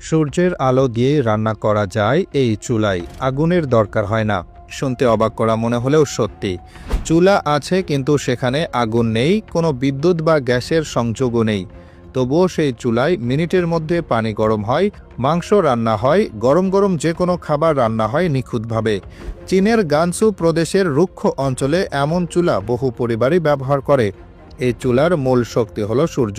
সূর্যের আলো দিয়ে রান্না করা যায় এই চুলায় আগুনের দরকার হয় না। শুনতে অবাক করা মনে হলেও সত্যি। চুলা আছে কিন্তু সেখানে আগুন নেই, কোনো বিদ্যুৎ বা গ্যাসের সংযোগও নেই। তবুও সেই চুলায় মিনিটের মধ্যে পানি গরম হয়, মাংস রান্না হয়, গরম গরম যে কোনো খাবার রান্না হয় নিখুঁতভাবে। চীনের গানসু প্রদেশের রুক্ষ অঞ্চলে এমন চুলা বহু পরিবারই ব্যবহার করে। এই চুলার মূল শক্তি হলো সূর্য।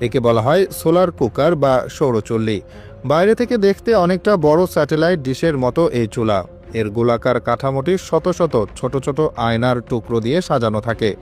একে বলা হয় সোলার কুকার বা সৌরচুল্লি। বাইরে থেকে দেখতে অনেকটা বড় স্যাটেলাইট ডিশের মতো এই চুলা। এর গোলাকার কাঠামোটি শত শত, ছোট ছোট আয়নার টুকরো দিয়ে সাজানো থাকে।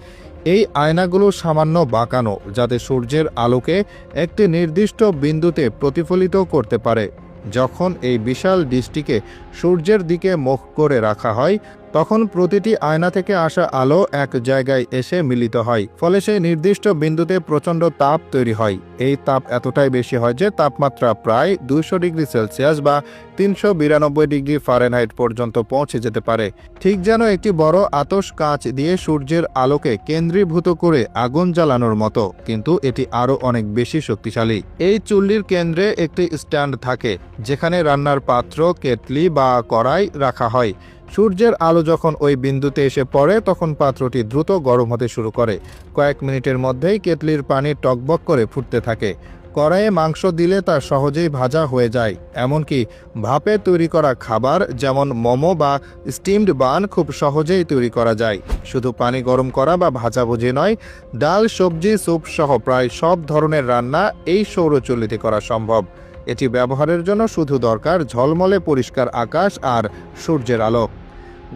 এই আয়নাগুলো সামান্য বাঁকানো, যাতে সূর্যের আলোকে একটি নির্দিষ্ট বিন্দুতে প্রতিফলিত করতে পারে। যখন এই বিশাল ডিশটিকে সূর্যের দিকে মুখ করে রাখা হয়, তখন প্রতিটি আয়না থেকে আসা আলো এক জায়গায় এসে মিলিত হয়, ফলে সেই নির্দিষ্ট বিন্দুতে প্রচণ্ড তাপ তৈরি হয়। এই তাপ এতটাই বেশি হয় যে তাপমাত্রা প্রায় দুইশো ডিগ্রি সেলসিয়াস বা তিনশো বিরানব্বই ডিগ্রি ফারেনহাইট পর্যন্ত পৌঁছে যেতে পারে। ঠিক যেন একটি বড় আতস কাঁচ দিয়ে সূর্যের আলোকে কেন্দ্রীভূত করে আগুন জ্বালানোর মতো, কিন্তু এটি আরও অনেক বেশি শক্তিশালী। এই চুল্লির কেন্দ্রে একটি স্ট্যান্ড থাকে, যেখানে রান্নার পাত্র, কেটলি বা কড়াই রাখা হয়। সূর্যের আলো যখন ওই বিন্দুতে এসে পড়ে, তখন পাত্রটি দ্রুত গরম হতে শুরু করে। কয়েক মিনিটের মধ্যেই কেটলির পানি টকবক করে ফুটতে থাকে। কড়াইয়ে মাংস দিলে তা সহজেই ভাজা হয়ে যায়। এমনকি ভাপে তৈরি করা খাবার, যেমন মোমো বা স্টিমড বান, খুব সহজেই তৈরি করা যায়। শুধু পানি গরম করা বা ভাজাভুজি নয়, ডাল, সবজি স্যুপ সহ প্রায় সব ধরনের রান্না এই সৌরচুল্লিতে করা সম্ভব। এটি ব্যবহারের জন্য শুধু দরকার ঝলমলে পরিষ্কার আকাশ আর সূর্যের আলো।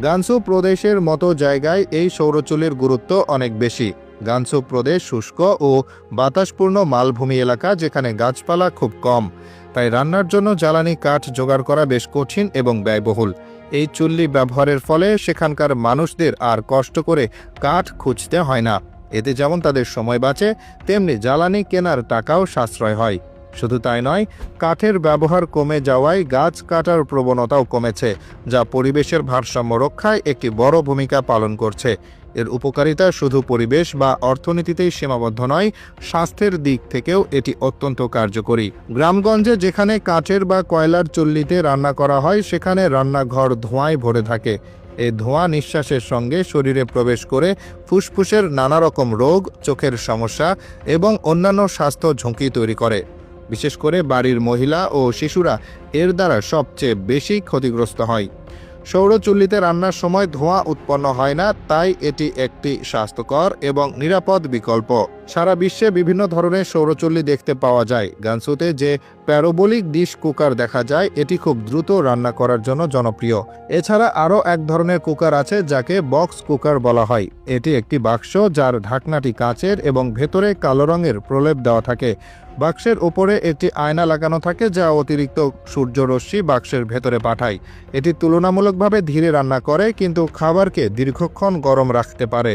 গানসু প্রদেশের মতো জায়গায় এই সৌরচুল্লির গুরুত্ব অনেক বেশি। গানসু প্রদেশ শুষ্ক ও বাতাসপূর্ণ মালভূমি এলাকা যেখানে গাছপালা খুব কম। তাই রান্নার জন্য জ্বালানি কাঠ জোগাড় করা বেশ কঠিন এবং ব্যয়বহুল। এই চুল্লি ব্যবহারের ফলে সেখানকার মানুষদের আর কষ্ট করে কাঠ খুঁজতে হয় না। এতে যেমন তাদের সময় বাঁচে, তেমনি জ্বালানি কেনার টাকাও সাশ্রয় হয়। শুধু তাই নয়, কাঠের ব্যবহার কমে যাওয়ায় গাছ কাটার প্রবণতাও কমেছে, যা পরিবেশের ভারসাম্য রক্ষায় একটি বড় ভূমিকা পালন করছে। এর উপকারিতা শুধু পরিবেশ বা অর্থনীতিতেই সীমাবদ্ধ নয়, স্বাস্থ্যের দিক থেকেও এটি অত্যন্ত কার্যকরী। গ্রামগঞ্জে যেখানে কাঠের বা কয়লার চুল্লিতে রান্না করা হয়, সেখানে রান্নাঘর ধোঁয়ায় ভরে থাকে। এ ধোঁয়া নিঃশ্বাসের সঙ্গে শরীরে প্রবেশ করে ফুসফুসের নানা রকম রোগ, চোখের সমস্যা এবং অন্যান্য স্বাস্থ্য ঝুঁকি তৈরি করে। বিশেষ করে বাড়ির মহিলা ও শিশুরা এর দ্বারা সবচেয়ে বেশি ক্ষতিগ্রস্ত হয়। সৌরচুল্লিতে রান্নার সময় ধোঁয়া উৎপন্ন হয় না, তাই এটি একটি স্বাস্থ্যকর এবং নিরাপদ বিকল্প। সারা বিশ্বে বিভিন্ন ধরনের সৌরচল্লি দেখতে পাওয়া যায়। গানসুতে যে প্যারোবলিক ডিশ কুকার দেখা যায়, এটি খুব দ্রুত রান্না করার জন্য জনপ্রিয়। এছাড়া আরও এক ধরনের কুকার আছে যাকে বক্স কুকার বলা হয়। এটি একটি বাক্স যার ঢাকনাটি কাঁচের এবং ভেতরে কালো রঙের প্রলেপ দেওয়া থাকে। বাক্সের উপরে একটি আয়না লাগানো থাকে যা অতিরিক্ত সূর্যরশ্মি বাক্সের ভেতরে পাঠায়। এটি তুলনামূলকভাবে ধীরে রান্না করে, কিন্তু খাবারকে দীর্ঘক্ষণ গরম রাখতে পারে।